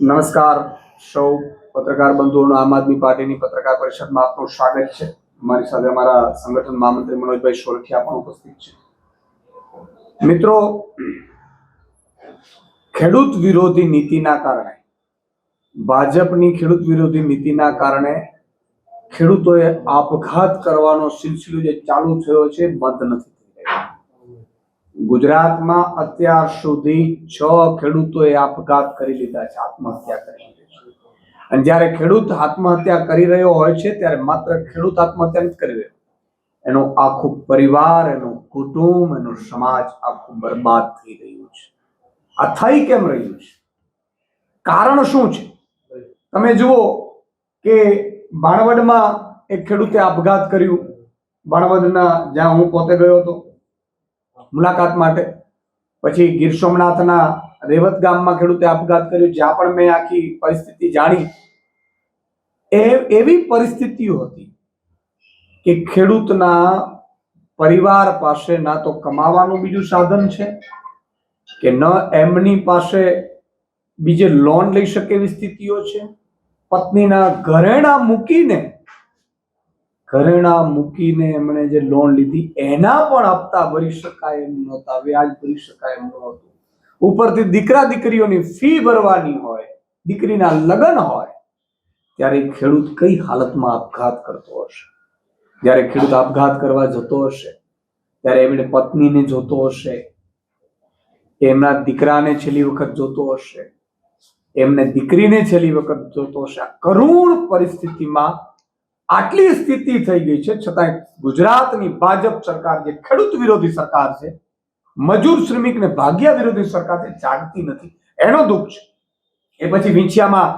નમસ્કાર. સૌ પત્રકાર બંધુઓનો આમ આદમી પાર્ટીની પત્રકાર પરિષદમાં આપનું સ્વાગત છે. મારી સાથે અમારા સંગઠન મહામંત્રી મનોજભાઈ સોરઠિયા પણ ઉપસ્થિત છે. મિત્રો, ખેડૂત વિરોધી નીતિના કારણે, ભાજપની ખેડૂત વિરોધી નીતિના કારણે ખેડૂતોએ આપઘાત કરવાનો સિલસિલો જે ચાલુ થયો છે, બંધ નથી થઈ રહ્યો. ગુજરાતમાં અત્યાર સુધી છ ખેડૂતોએ આપઘાત કરી લીધા છે, આત્મહત્યા કરી લીધી અને જ્યારે ખેડૂત આત્મહત્યા કરી રહ્યો હોય છે, ત્યારે માત્ર ખેડૂત આત્મહત્યા નથી કરી રહ્યો. એનો આખો પરિવાર, એનું કુટુંબ, એનો સમાજ આખું બરબાદ થઈ રહ્યું છે. આ થઈ કેમ રહ્યું છે? કારણ શું છે? તમે જુઓ કે બાણવડમાં એક ખેડૂતે આપઘાત કર્યું. બાણવડના જ્યાં હું પોતે ગયો હતો મુલાકાત માટે. પછી ગીર સોમનાથના રેવત ગામમાં ખેડૂતે આપઘાત કર્યો, જ્યાં પણ મેં આખી પરિસ્થિતિ જાણી. એ, એવી પરિસ્થિતિઓ હતી કે ખેડૂતના પરિવાર પાસે ના તો કમાવાનું બીજું સાધન છે, કે ન એમની પાસે બીજે લોન લઈ શકે એવી સ્થિતિઓ છે. પત્નીના ઘરેણા મૂકીને ઘરેણા મૂકીને એમણે જે લોન લીધી, એના પણ હપ્તા ભરી શકાય એમ નહોતા, વ્યાજ ભરી શકાય એમ નહોતું. ઉપરથી દીકરા દીકરીઓની ફી ભરવાની હોય, દીકરીના લગ્ન હોય, ત્યારે ખેડૂત કઈ હાલતમાં આપઘાત કરતો હશે? જ્યારે ખેડૂત આપઘાત કરવા જતો હશે, ત્યારે એમણે પત્નીને જોતો હશે, એમના દીકરાને છેલ્લી વખત જોતો હશે, એમને દીકરીને છેલ્લી વખત જોતો હશે. કરુણ પરિસ્થિતિમાં આટલી સ્થિતિ થઈ ગઈ છે, છતાંય ગુજરાતની ભાજપ સરકાર જે ખેડૂત વિરોધી સરકાર છે, મજૂર શ્રમિક ને ભાગ્યા વિરોધી સરકાર છે જાગતી નથી. એનો દુઃખ છે. એ પછી વિંછિયામાં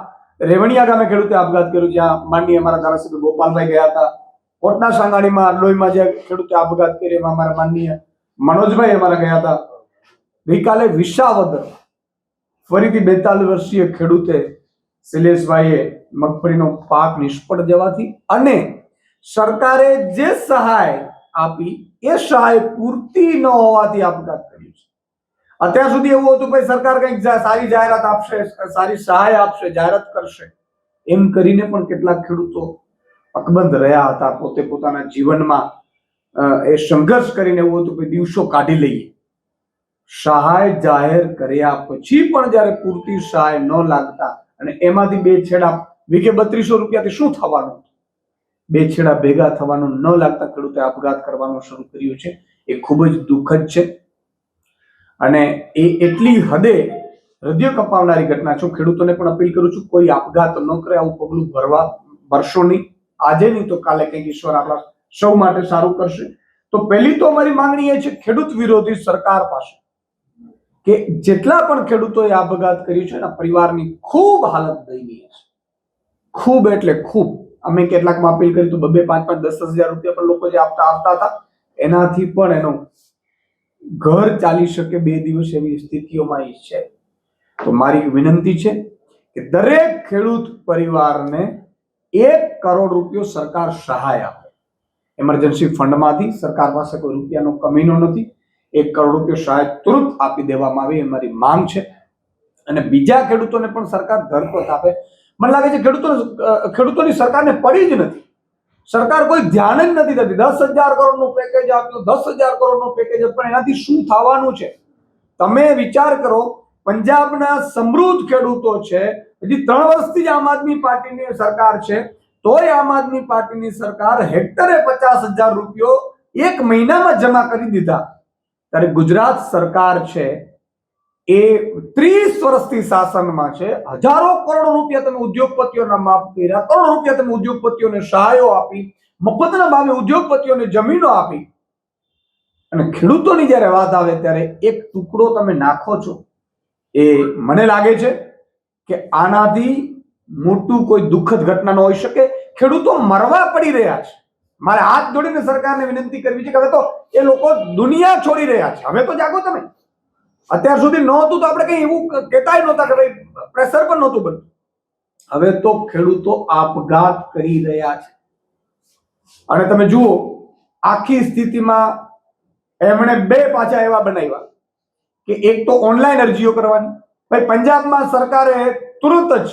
રેવણિયા ગામે ખેડૂતે આપઘાત કર્યો, જ્યાં માનનીય અમારા ધારાસભ્ય ગોપાલભાઈ ગયા હતા. કોટના સાંગાણીમાં લોહીમાં જે ખેડૂતે આપઘાત કર્યો, એમાં અમારા માનનીય મનોજભાઈ અમારા ગયા હતા. ગઈકાલે વિસાવદર ફરીથી બેતાલીસ વર્ષીય ખેડૂતે શૈલેષભાઈએ મગફળીનો પાક નિષ્ફળ જવાથી અને સરકારે જે સહાય આપી, એ સહાય પૂરતી ન હોવાથી આપઘાત કર્યું છે. અત્યાર સુધી એવું હતું, ભાઈ, સરકાર કંઈક સારી જાહેરાત આપશે, સારી સહાય આપશે, જાહેરાત કરશે. એમ કરીને પણ કેટલાક ખેડૂતો અકબંધ રહ્યા હતા. પોતે પોતાના જીવનમાં એ સંઘર્ષ કરીને એવું હતું કે દિવસો કાઢી લઈએ. સહાય જાહેર કર્યા પછી પણ જ્યારે પૂરતી સહાય ન લાગતા અને એમાંથી બે છેડા વીઘે બત્રીસો રૂપિયાથી શું થવાનું? બે છેડા ભેગા થવાનું ન લાગતા ખેડૂતે આપઘાત કરવાનું શરૂ કર્યું છે. એ ખૂબ જ દુઃખદ છે. અને એ એટલી હદે હૃદય કપાવનારી ઘટના છું. ખેડૂતોને પણ અપીલ કરું છું, કોઈ આપઘાત ન કરે, આવું પગલું ભરવા ભરશો નહીં. આજે નહીં તો કાલે કંઈક ઈશ્વર આપણા સૌ માટે સારું કરશે. તો પહેલી તો અમારી માંગણી એ છે, ખેડૂત વિરોધી સરકાર પાસે કે જેટલા પણ ખેડૂતોએ આપઘાત કર્યું છે એના પરિવારની ખૂબ હાલત દયનીય છે. ખૂબ એટલે ખૂબ. અમે કેટલાકમાં અપીલ કરી તો બબે પાંચ પાંચ દસ દસ હજાર રૂપિયા પણ લોકો જે આપતા આવતા હતા, એનાથી પણ એનો ઘર ચાલી શકે બે દિવસ એવી સ્થિતિઓમાં એ છે. તો મારી વિનંતી છે કે દરેક ખેડૂત પરિવારને એક કરોડ રૂપિયો સરકાર સહાય આપે. એમરજન્સી ફંડમાંથી સરકાર પાસે કોઈ રૂપિયાનો કમીનો નથી. એક કરોડ રૂપિયો સહાય તુરંત આપી દેવામાં આવે, એ માંગ છે. અને બીજા ખેડૂતોને પણ સરકાર ધરપત આપે. મને લાગે છે ખેડૂતો ખેડૂતોની સરકારને પડી જ નથી. સરકાર કોઈ ધ્યાન જ નથી દેતી. દસ હજાર કરોડનું પેકેજ આપ્યું, દસ હજાર કરોડનું પેકેજ પણ એનાથી શું થવાનું છે? તમે વિચાર કરો, પંજાબના સમૃદ્ધ ખેડૂતો છે, હજી ત્રણ વર્ષથી જ આમ આદમી પાર્ટીની સરકાર છે, તોય આમ આદમી પાર્ટીની સરકાર હેક્ટરે પચાસ હજાર રૂપિયો એક મહિનામાં જમા કરી દીધા. ત્યારે ગુજરાત સરકાર છે એ ત્રીસ વર્ષથી શાસનમાં છે. હજારો કરોડ રૂપિયા તમે ઉદ્યોગપતિઓના માફ કર્યા, કરોડ રૂપિયા તમે ઉદ્યોગપતિઓને સહાયો આપી, મફતના ભાવે ઉદ્યોગપતિઓને જમીનો આપી. અને ખેડૂતોની જ્યારે વાત આવે ત્યારે એક ટુકડો તમે નાખો છો, એ મને લાગે છે કે આનાથી મોટું કોઈ દુઃખદ ઘટના ન હોઈ શકે. ખેડૂતો મરવા પડી રહ્યા છે. મારે હાથ જોડીને સરકારને વિનંતી કરવી છે કે હવે તો એ લોકો દુનિયા છોડી રહ્યા છે. હવે તો જાગો તમે. અત્યાર સુધી નહોતું તો આપણે કઈ એવું કહેતાય નહોતા કે ભાઈ પ્રેશર પણ નહોતું બનતું. હવે તો ખેડૂતો આપઘાત કરી રહ્યા છે. અને તમે જુઓ, આખી સ્થિતિમાં એમણે બે પાછા એવા બનાવ્યા કે એક તો ઓનલાઈન અરજીઓ કરવાની. ભાઈ, પંજાબમાં સરકારે તુરંત જ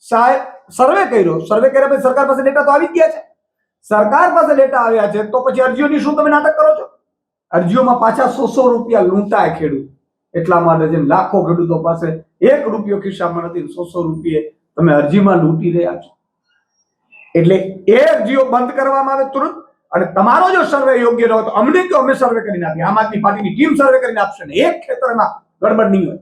સાહેબ સર્વે કર્યો. સર્વે કર્યા પછી સરકાર પાસે ડેટા તો આવી ગયા છે. સરકાર પાસે ડેટા આવ્યા છે, તો પછી અરજીઓની શું તમે નાટક કરો છો? અરજીઓમાં પાછા સો સો રૂપિયા લૂંટાય ખેડૂત. એટલા માટે જેમ લાખો ખેડૂતો પાસે એક રૂપિયો ખિસ્સામાં નથી, સો સો રૂપિયે તમે અરજીમાં લૂંટી રહ્યા છો. એટલે એ અરજીઓ બંધ કરવામાં આવે તુરંત, અને તમારો જો સર્વે યોગ્ય ન હોય તો અમને કહો, અમે સર્વે કરીને આપીએ આમ આદમી પાર્ટીની ટીમ સર્વે કરીને આપશે ને. એક ખેતરમાં ગડબડ નહીં હોય.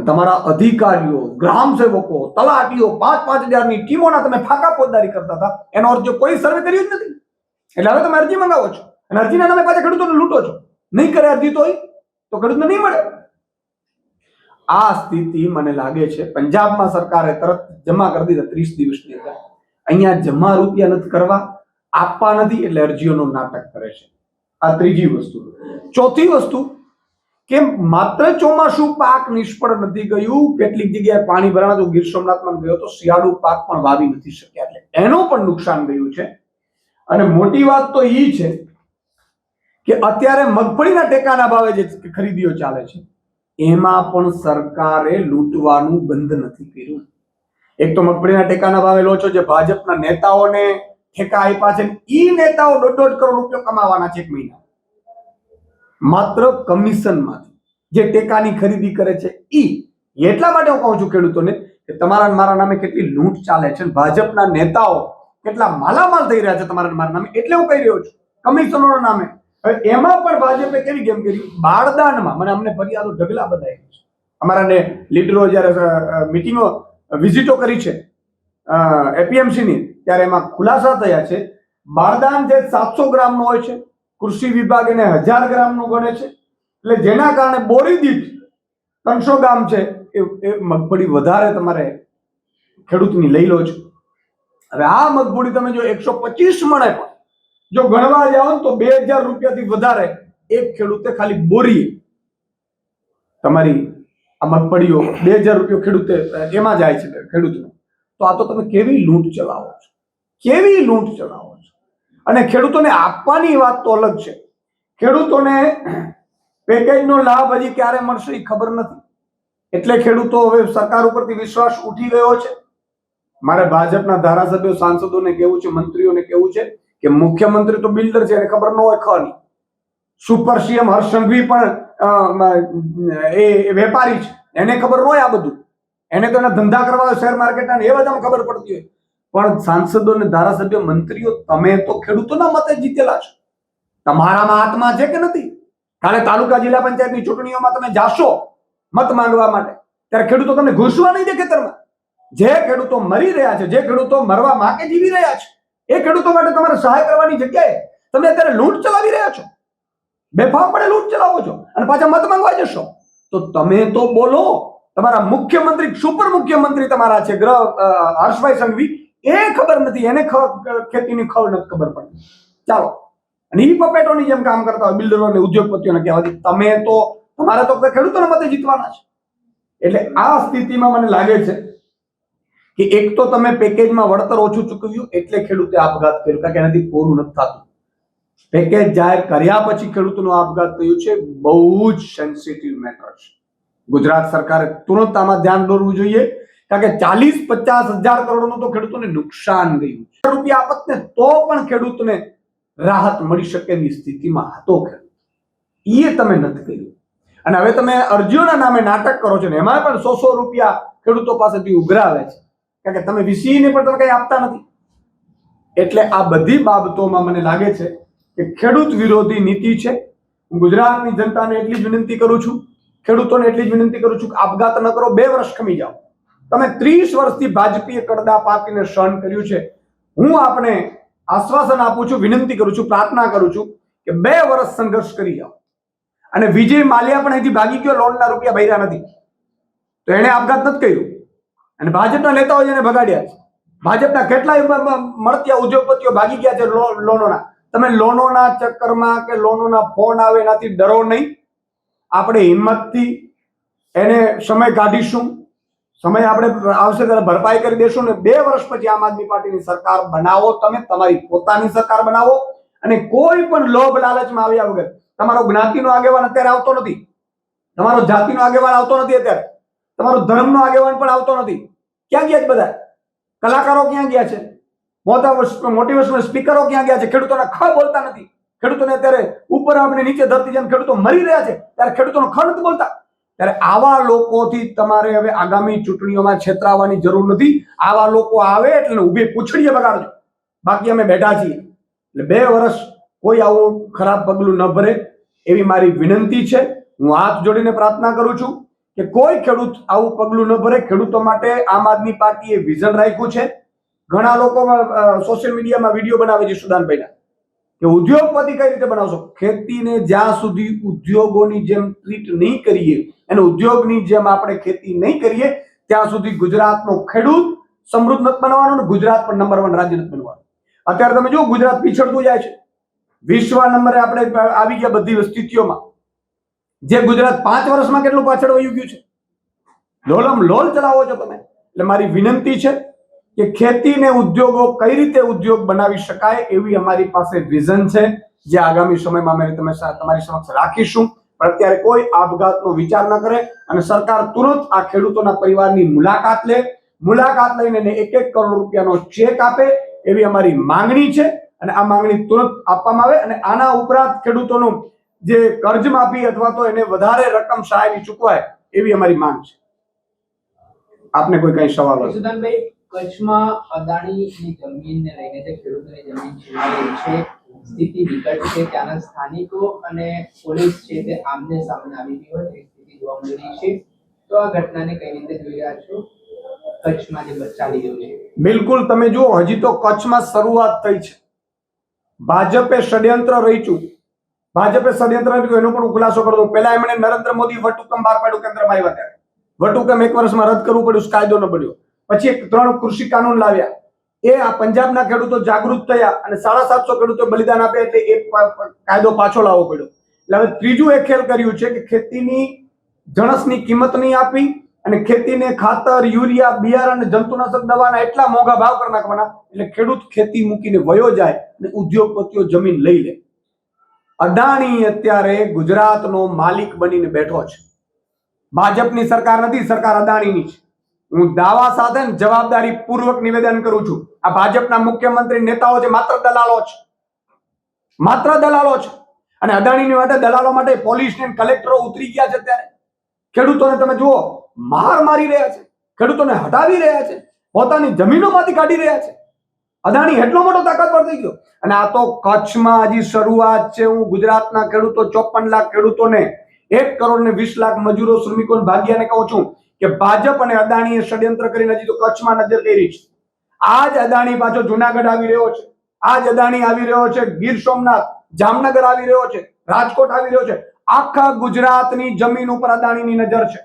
તમારા અધિકારીઓ ગ્રામ સેવકો તલાટીઓ પાંચ પાંચ હજારની ટીમોના તમે ફાંકા ફોજદારી કરતા હતા. એનો અર્થ કોઈ સર્વે કર્યું જ નથી. એટલે હવે તમે અરજી મંગાવો છો. અને અરજીના નામે પાછા ખેડૂતોને લૂંટો છો. નહીં કરે અરજી તોય, તો ખેડૂતને નહીં મળે. આ સ્થિતિ મને લાગે છે પંજાબમાં સરકારે તરત જમા કરી દીધા ત્રીસ દિવસની અંદર. અહીંયા જમા રૂપિયા નથી કરવા, આપવા નથી, એટલે અરજીઓનું નાટક કરે છે. આ ત્રીજી વસ્તુ. ચોથી વસ્તુ કે માત્ર ચોમાસું પાક નિષ્ફળ નથી ગયું, કેટલીક જગ્યાએ પાણી ભરાણા તો ગીર સોમનાથમાં ગયો તો શિયાળુ પાક પણ વાવી નથી શક્યા. એટલે એનો પણ નુકસાન ગયું છે. અને મોટી વાત તો એ છે કે અત્યારે મગફળીના ટેકાના ભાવે જે ખરીદીઓ ચાલે છે, એમાં પણ સરકારે લૂંટવાનું બંધ નથી કર્યું. એક તો મગફળીના ટેકાના ભાવે લો છો, જે ભાજપના નેતાઓને ઠેકા આપ્યા છે. એ નેતાઓ દોઢ દોઢ કરોડ રૂપિયા કમાવાના છે એક મહિના માત્ર કમિશનમાંથી. જે ટેકાની ખરીદી કરે છે એ એટલા માટે હું કહું છું ખેડૂતોને કે તમારા મારા નામે કેટલી લૂંટ ચાલે છે ભાજપના નેતાઓ કેટલા માલામાલ થઈ રહ્યા છે તમારા મારા નામે. એટલે હું કહી રહ્યો છું કમિશનરોના નામે. હવે એમાં પણ ભાજપે કેવી ગેમ કરી બારદાનમાં મને અમને ફરિયાદો ઢગલા બધાય છે. અમારા ને લીડરો જ્યારે મિટિંગો, વિઝિટો કરી છે એપીએમસીની, ત્યારે એમાં ખુલાસા થયા છે. બારદાન જે સાતસો ગ્રામનો હોય છે કૃષિ વિભાગ એને હજાર ગ્રામનું ગણે છે. એટલે જેના કારણે બોરી દીઠ ત્રણસો ગ્રામ છે, એ એ મગફળી વધારે તમારે ખેડૂતની લઈ લો છો. હવે આ મગફળી તમે જો એકસો પચીસ મળે પણ જો ગણવા જાઓ તો બે હજાર રૂપિયાથી વધારે એક ખેડૂતે ખાલી બોરી તમારી આ મગફળીઓ બે હજાર રૂપિયો ખેડૂતે, એમાં જાય છે ખેડૂતનો. તો આ તો તમે કેવી લૂંટ ચલાવો છો? કેવી લૂંટ ચલાવો છો? અને ખેડૂતોને આપવાની વાત તો અલગ છે. ખેડૂતોને પેકેજનો લાભ હજી ક્યારે મળશે એ ખબર નથી. એટલે ખેડૂતો હવે સરકાર ઉપરથી વિશ્વાસ ઉઠી ગયો છે. મારે ભાજપના ધારાસભ્યો સાંસદોને કેવું છે, મંત્રીઓને કેવું છે કે મુખ્યમંત્રી તો બિલ્ડર છે, એને ખબર ન હોય ખની સુપર સીએમ હર્ષ પણ એ વેપારી છે. એને ખબર ન હોય આ બધું. એને તો એના ધંધા કરવા શેર માર્કેટના, એ બધામાં ખબર પડતી હોય. પણ સાંસદો ને ધારાસભ્ય મંત્રીઓ, તમે તો ખેડૂતોના મતે જીતેલા છો. તમારામાં આત્મા છે કે નથી? કાલે તાલુકા જિલ્લા પંચાયતની ચૂંટણીઓમાં તમે જાશો મત માંગવા માટે. ત્યારે ખેડૂતો તમને ઘૂસવા નહીં દે ખેતરમાં. જે ખેડૂતો મરી રહ્યા છે, જે ખેડૂતો મરવા માટે જીવી રહ્યા છે, એ ખેડૂતો માટે તમારે સહાય કરવાની જગ્યાએ તમે અત્યારે લૂંટ ચલાવી રહ્યા છો. બેફામ પડે લૂંટ ચલાવો છો અને પાછા મત માંગવા જશો. તો તમે તો બોલો, તમારા મુખ્યમંત્રી, સુપર મુખ્યમંત્રી તમારા છે, ગ્રહ હર્ષભાઈ સંઘવી. એ ખબર નથી, એને ખેતીની ખબર નથી ખબર પડતી ચાલો. અને ઈ પપેટોની જેમ કામ કરતા હોય બિલ્ડરો અને ઉદ્યોગપતિઓને કહેવાથી તમે તો, તમારે તો ખેડૂતોના મતે જીતવાના છે. એટલે આ સ્થિતિમાં મને લાગે છે કે એક તો તમે પેકેજમાં વળતર ઓછું ચૂકવ્યું એટલે ખેડૂતે આપઘાત કર્યો, કારણ કે એનાથી પૂરું નથી થતું. પેકેજ જાહેર કર્યા પછી ખેડૂતોનો આપઘાત થયું છે, બહુ જ સેન્સિટિવ મેટર છે. ગુજરાત સરકારે તુરંત આમાં ધ્યાન દોરવું જોઈએ. કારણ કે ચાલીસ પચાસ હજાર કરોડનું તો ખેડૂતોને નુકસાન ગયું. રૂપિયા આપતને તો પણ ખેડૂતને રાહત મળી શકે એની સ્થિતિમાં હતો ખેડૂત. એ તમે નથી કર્યું. અને હવે તમે અરજીઓના નામે નાટક કરો છો ને, એમાં પણ સો સો રૂપિયા ખેડૂતો પાસેથી ઉઘરાવે છે. કારણ કે તમે VCE ને પણ તમે કઈ આપતા નથી. એટલે આ બધી બાબતોમાં મને લાગે છે કે ખેડૂત વિરોધી નીતિ છે. હું ગુજરાતની જનતાને એટલી જ વિનંતી કરું છું. ખેડૂતોને એટલી જ વિનંતી કરું છું કે આપઘાત ન કરો, બે વર્ષ ખમી જાઓ. તમે ત્રીસ વર્ષથી ભાજપીએ કડદા પાર્ટીને સહન કર્યું છે. હું આપને આશ્વાસન આપું છું, વિનંતી કરું છું, પ્રાર્થના કરું છું કે બે વર્ષ સંઘર્ષ કરી જાઓ. અને વિજય માલ્યા પણ અહીંથી ભાગી ગયો, લોનના રૂપિયા ભર્યા નથી. તો એણે આપઘાત નથી કર્યું. અને ભાજપના નેતાઓ એને ભગાડ્યા છે. ભાજપના કેટલાય મળતિયા ઉદ્યોગપતિઓ ભાગી ગયા છે લોનોના. તમે લોનોના ચક્કરમાં કે લોનોના ફોન આવે એનાથી ડરો નહીં. આપણે હિંમતથી એને સમય કાઢીશું. સમય આપણે આવશે ત્યારે ભરપાઈ કરી દેશું ને બે વર્ષ પછી આમ આદમી પાર્ટીની સરકાર બનાવો તમે, તમારી પોતાની સરકાર બનાવો અને કોઈ પણ લોભ લાલચમાં આવ્યા વગર. તમારો જ્ઞાતિનો આગેવાન અત્યારે આવતો નથી. તમારો જાતિનો આગેવાન આવતો નથી અત્યારે. તમારો ધર્મનો આગેવાન પણ આવતો નથી. ક્યાં ગયા છે બધા? કલાકારો ક્યાં ગયા છે? મોટા મોટિવેશનલ સ્પીકરો ક્યાં ગયા છે? ખેડૂતોના ખ બોલતા નથી. ખેડૂતોને અત્યારે ઉપર આપણે નીચે ધરતી જેમ ખેડૂતો મરી રહ્યા છે, ત્યારે ખેડૂતોનો ખ નથી બોલતા. ત્યારે આવા લોકોથી તમારે હવે આગામી ચૂંટણીઓમાં છેતરાવાની જરૂર નથી. આવા લોકો આવે એટલે ઊભી પૂછડીએ બગાડજો. બાકી અમે બેઠા છીએ. એટલે બે વર્ષ કોઈ આવું ખરાબ પગલું ન ભરે. એવી મારી વિનંતી છે. હું હાથ જોડીને પ્રાર્થના કરું છું કે કોઈ ખેડૂત આવું પગલું ન ભરે. ખેડૂતો માટે આમ આદમી પાર્ટીએ વિઝન રાખ્યું છે. ઘણા લોકો સોશિયલ મીડિયામાં વીડિયો બનાવે છે સુદાનભાઈના. કે ઉદ્યોગપતિ કઈ રીતે બનાવશો? ખેતીને જ્યાં સુધી ઉદ્યોગોની જેમ ટ્રીટ નહીં કરીએ અને ઉદ્યોગની જેમ આપણે ખેતી નહીં કરીએ, ત્યાં સુધી ગુજરાતનો ખેડૂત સમૃદ્ધ નથી બનવાનો અને ગુજરાત પણ નંબર વન રાજ્ય નથી બનવાનું. અત્યારે તમે જુઓ, ગુજરાત પીછળતું જાય છે. વિશ્વ નંબરે આપણે આવી ગયા બધી સ્થિતિઓમાં. જે ગુજરાત પાંચ વર્ષમાં કેટલું પાછળ વયું ગયું છે? લોલમ લોલ ચલાવો છો તમે. એટલે મારી વિનંતી છે કે ખેતીને ઉદ્યોગો કઈ રીતે ઉદ્યોગ બનાવી શકાય એવી અમારી પાસે વિઝન છે, જે આગામી સમયમાં અમે તમે તમારી સમક્ષ રાખીશું. પણ અત્યારે કોઈ આપઘાતનો વિચાર ન કરે અને સરકાર તુરંત આ ખેડૂતોના પરિવારની મુલાકાત લે. મુલાકાત લઈને એક એક કરોડ રૂપિયાનો ચેક આપે એવી અમારી માંગણી છે અને આ માંગણી તુરંત આપવામાં આવે અને આના ઉપરાંત ખેડૂતોનું જે કર્જ માફી અથવા તો એને વધારે રકમ સહાયની ચૂકવાય એવી અમારી માંગ છે. આપને કોઈ કઈ સવાલ હોય? કચ્છમાં અદાણીની જમીનને લઈને જે ખેડૂતોની જમીન છે સ્થિતિ વિકટ છે ત્યાંના સ્થાનિકો અને પોલીસ છે તે આમને સામને આવી ગઈ હોય તેવી સ્થિતિ જોવા મળી રહી છે. તો આ ઘટનાને કઈ રીતે જોઈ રહ્યા છો? કચ્છમાં જે ચાલી રહ્યું છે. બિલકુલ, તમે જુઓ, હજી તો કચ્છમાં શરૂઆત થઈ છે. ભાજપે ષડયંત્ર રચ્યું. ભાજપે ષડયંત્ર રચ્યું, એનો પણ ખુલાસો કરતો પહેલા એમણે નરેન્દ્ર મોદી વટુકમ બહાર પાડ્યું કેન્દ્રમાં આવ્યા ત્યારે. વટુકમ એક વર્ષમાં રદ કરવું પડ્યું, કાયદો ન બન્યો. પછી એક ત્રણ કૃષિ કાનૂન લાવ્યા. એ આ પંજાબના ખેડૂતો જાગૃત થયા અને સાડા સાતસો ખેડૂતો બલિદાન આપ્યા એટલે એ કાયદો પાછો લાવવો પડ્યો. એટલે હવે ત્રીજું એક ખેલ કર્યું છે કે ખેતીની જણસની કિંમત નહીં આપી અને ખેતીને ખાતર, યુરિયા, બિયારણ જંતુનાશક દવાના એટલા મોંઘા ભાવ કરી નાખવાના એટલે ખેડૂત ખેતી મૂકીને વયો જાય અને ઉદ્યોગપતિઓ જમીન લઈ લે. અદાણી અત્યારે ગુજરાતનો માલિક બનીને બેઠો છે. ભાજપની સરકાર નથી, સરકાર અદાણીની છે. હું દાવા સાથે જવાબદારી પૂર્વક નિવેદન કરું છું. આ ભાજપના મુખ્યમંત્રી નેતાઓ છે, માત્ર દલાલો છે માત્ર દલાલો છે અને અદાણીની માટે દલાલો માટે પોલીસ ને કલેક્ટરો ઉતરી ગયા છે અત્યારે. ખેડૂતોને તમે જુઓ, માર મારી રહ્યા છે. ખેડૂતોને હટાવી રહ્યા છે. પોતાની જમીનોમાંથી કાઢી રહ્યા છે. અદાણી એટલો મોટો તાકાતવર થઈ ગયો. અને આ તો કચ્છમાં હજી શરૂઆત છે. હું ગુજરાતના ખેડૂતો, ચોપન લાખ ખેડૂતોને એક કરોડ ને વીસ લાખ મજૂરો, શ્રમિકો ભાગ્યાને કહું છું. કે ભાજપ અને અદાણીએ ષડયંત્ર કરીને હજી તો કચ્છમાં નજર કરી છે. આજ અદાણી પાછો જુનાગઢ આવી રહ્યો છે. આજ અદાણી આવી રહ્યો છે, ગીર સોમનાથ, જામનગર આવી રહ્યો છે, રાજકોટ આવી રહ્યો છે. આખા ગુજરાતની જમીન ઉપર અદાણીની નજર છે.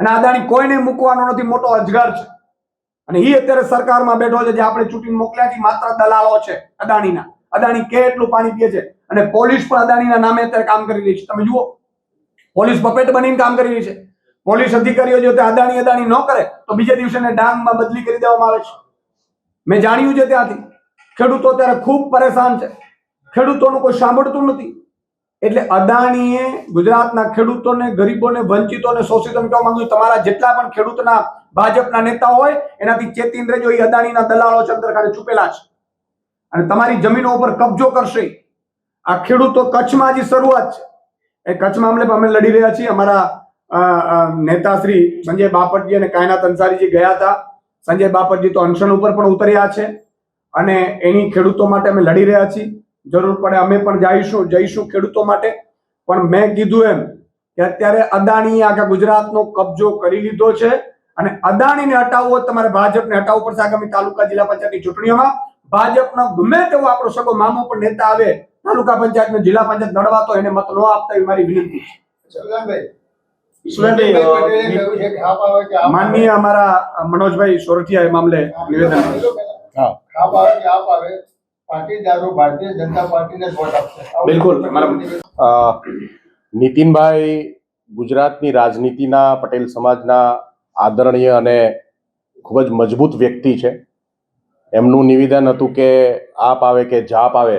અને અદાણી કોઈને મૂકવાનો નથી, મોટો અજગર છે. અને એ અત્યારે સરકારમાં બેઠો છે, જે આપણે ચૂંટીને મોકલ્યા છે માત્ર દલાલો છે, અદાણીના. અદાણી કે એટલું પાણી પીએ છે? અને પોલીસ પણ અદાણીના નામે અત્યારે કામ કરી રહી છે. તમે જુઓ, પોલીસ બપેટ બનીને કામ કરી રહી છે. પોલીસ અધિકારીઓ જો તે અદાણી અદાણી ન કરે, તો બીજે દિવસે ડાંગમાં બદલી કરી દેવામાં આવે છે. મેં જાણ્યું છે ત્યાંથી. ખેડૂતો અત્યારે ખૂબ પરેશાન છે. ખેડૂતોનું કોઈ સાંભળતું નથી. એટલે અદાણીએ ગુજરાતના ખેડૂતોને, ગરીબોને, વંચિતોને શોષિતોને કહેવા માંગુ તમારા જેટલા પણ ખેડૂતના, ભાજપના નેતા હોય, એનાથી ચેતીને રહેજો એ અદાણીના દલાલો છે, અંદર ખાલી છુપેલા છે. અને તમારી જમીનો ઉપર કબજો કરશે. આ ખેડૂતો કચ્છમાં હજી શરૂઆત છે. એ કચ્છ મામલે અમે લડી રહ્યા છીએ. અમારા અ, સંજય બાપટજી અને કાયનાથ અંસારીજી ગયા હતા. સંજય બાપટજી તો અનશન ઉપર પણ ઉતર્યા છે અને એની ખેડૂતો માટે અમે લડી રહ્યા છીએ. જરૂર પડે અમે પણ જઈશું જઈશું ખેડૂતો માટે. પણ મેં કીધું એમ કે અત્યારે અદાણીએ આખા ગુજરાતનો કબજો કરી લીધો છે અને અદાણીને હટાવવો હોય તમારે ભાજપને હટાવવું પડશે આગામી તાલુકા જિલ્લા પંચાયતની ચૂંટણીઓમાં. ભાજપનો ગમે તેવો આપણો સગો મામો પણ નેતા આવે તાલુકા પંચાયતને જિલ્લા પંચાયત લડવા તો એને મત ન આપતા એવી મારી વિનંતી છે. માનનીય અમારા મનોજભાઈ સોરઠિયા એ મામલે નિવેદન આપ્યું. આવે કે આપ આવે. પાટીદારો ભારતીય જનતા પાર્ટીને વોટ આપશે. બિલકુલ, નીતિનભાઈ ગુજરાતની રાજનીતિના પટેલ સમાજના આદરણીય અને ખૂબ જ મજબૂત વ્યક્તિ છે. એમનું નિવેદન હતું કે આપ આવે કે જાપ આવે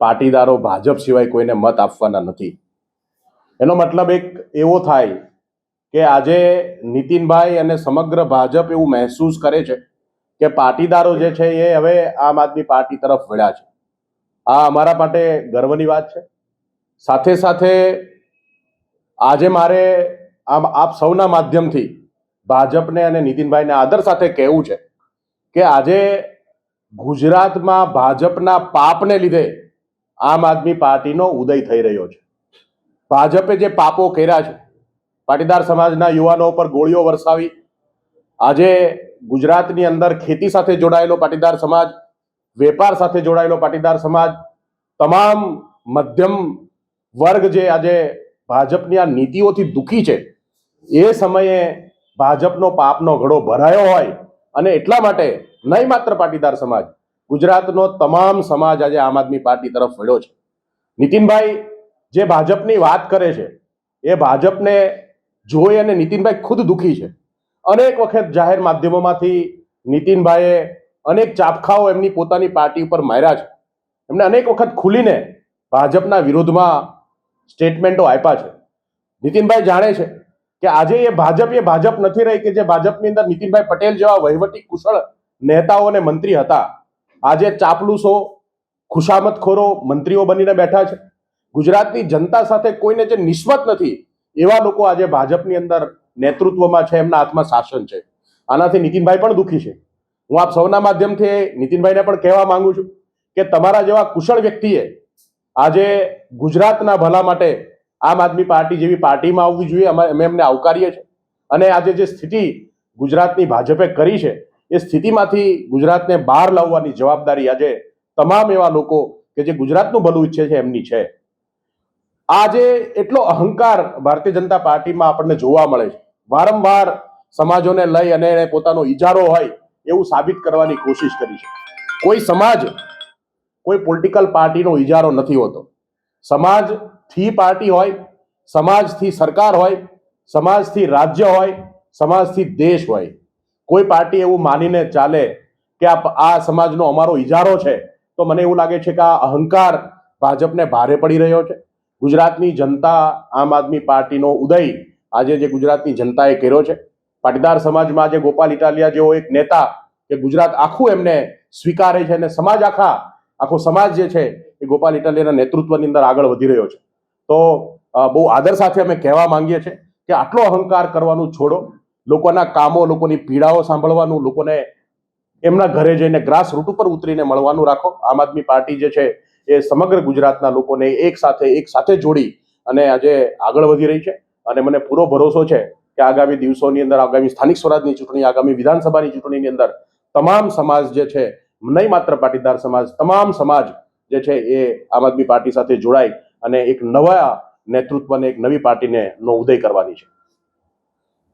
પાટીદારો ભાજપ સિવાય કોઈને મત આપવાના નથી. એનો મતલબ એક એવો થાય કે આજે નીતિનભાઈ અને સમગ્ર ભાજપ એવું મહેસૂસ કરે છે કે પાટીદારો જે છે એ હવે આમ આદમી પાર્ટી તરફ વળ્યા છે. આ અમારા માટે ગર્વની વાત છે. સાથે સાથે આજે મારે આમ આપ સૌના માધ્યમથી ભાજપને અને નીતિનભાઈને આદર સાથે કહેવું છે કે આજે ગુજરાતમાં ભાજપના પાપને લીધે આમ આદમી પાર્ટીનો ઉદય થઈ રહ્યો છે. ભાજપે જે પાપો કર્યા છે, પાટીદાર સમાજના યુવાનો પર ગોળીઓ વરસાવી, આજે ગુજરાતની અંદર ખેતી સાથે જોડાયેલો પાટીદાર સમાજ, વેપાર સાથે જોડાયેલો પાટીદાર સમાજ, તમામ મધ્યમ વર્ગ જે આજે ભાજપની આ નીતિઓથી દુખી છે, એ સમયે ભાજપનો પાપનો ઘડો ભરાયો હોય અને એટલા માટે નહીં માત્ર પાટીદાર સમાજ, ગુજરાતનો તમામ સમાજ આજે આમ આદમી પાર્ટી તરફ વળ્યો છે. નીતિનભાઈ જે ભાજપની વાત કરે છે, એ ભાજપને જોઈ અને નીતિનભાઈ ખુદ દુઃખી છે. અનેક વખત જાહેર માધ્યમોમાંથી નીતિનભાઈએ અનેક ચાપખાઓ એમની પોતાની પાર્ટી ઉપર માર્યા છે. એમને અનેક વખત ખુલીને ભાજપના વિરોધમાં સ્ટેટમેન્ટો આપ્યા છે. નીતિનભાઈ જાણે છે કે આજે એ ભાજપ એ ભાજપ નથી રહી કે જે ભાજપની અંદર નીતિનભાઈ પટેલ જેવા વહીવટી કુશળ નેતાઓ અને મંત્રી હતા. આજે ચાપલુસો, ખુશામતખોરો મંત્રીઓ બનીને બેઠા છે. ગુજરાતની જનતા સાથે કોઈને જે નિસ્બત નથી, એવા લોકો આજે ભાજપની અંદર નેતૃત્વમાં છે, એમના હાથમાં શાસન છે. આનાથી નીતિનભાઈ પણ દુઃખી છે. હું આપ સૌના માધ્યમથી નીતિનભાઈને પણ કહેવા માંગુ છું કે તમારા જેવા કુશળ વ્યક્તિએ આજે ગુજરાતના ભલા માટે આમ આદમી પાર્ટી જેવી પાર્ટીમાં આવવી જોઈએ, અમે અમે એમને આવકારીએ છીએ. અને આજે જે સ્થિતિ ગુજરાતની ભાજપે કરી છે, એ સ્થિતિમાંથી ગુજરાતને બહાર લાવવાની જવાબદારી આજે તમામ એવા લોકો કે જે ગુજરાતનું ભલું ઈચ્છે છે, એમની છે. આજે એટલો અહંકાર ભારતીય જનતા પાર્ટીમાં આપણને જોવા મળે છે. વારંવાર સમાજોને લઈ અને એને પોતાનો ઈજારો હોય એવું સાબિત કરવાની કોશિશ કરી છે. કોઈ સમાજ કોઈ પોલિટિકલ પાર્ટીનો ઈજારો નથી હોતો. સમાજથી પાર્ટી હોય, સમાજથી સરકાર હોય, સમાજથી રાજ્ય હોય, સમાજથી દેશ હોય. કોઈ પાર્ટી એવું માનીને ચાલે કે આ આ સમાજનો અમારો ઈજારો છે, તો મને એવું લાગે છે કે આ અહંકાર ભાજપને ભારે પડી રહ્યો છે. ગુજરાતની જનતા આમ આદમી પાર્ટીનો ઉદય આજે જે ગુજરાતની જનતાએ કર્યો છે. પાટીદાર સમાજમાં જે ગોપાલ ઇટાલિયા જેવો એક નેતા કે ગુજરાત આખું એમને સ્વીકારે છે અને સમાજ આખા, આખો સમાજ જે છે એ ગોપાલ ઇટાલિયાના નેતૃત્વની અંદર આગળ વધી રહ્યો છે. તો બહુ આદર સાથે અમે કહેવા માંગીએ છીએ કે આટલો અહંકાર કરવાનું છોડો. લોકોના કામો, લોકોની પીડાઓ સાંભળવાનું, લોકોને એમના ઘરે જઈને ગ્રાસ રૂટ ઉપર ઉતરીને મળવાનું રાખો. આમ આદમી પાર્ટી જે છે એ સમગ્ર ગુજરાતના લોકોને એક સાથે એક સાથે જોડી અને આજે આગળ વધી રહી છે અને મને પૂરો ભરોસો છે કે આગામી દિવસોની અંદર, આગામી સ્થાનિક સ્વરાજની ચૂંટણી, આગામી વિધાનસભાની ચૂંટણીની અંદર તમામ સમાજ જે છે, નહીં માત્ર પાટીદાર સમાજ, તમામ સમાજ જે છે એ આમ આદમી પાર્ટી સાથે જોડાય અને એક નવા નેતૃત્વને, એક નવી પાર્ટીને નો ઉદય કરવાની છે.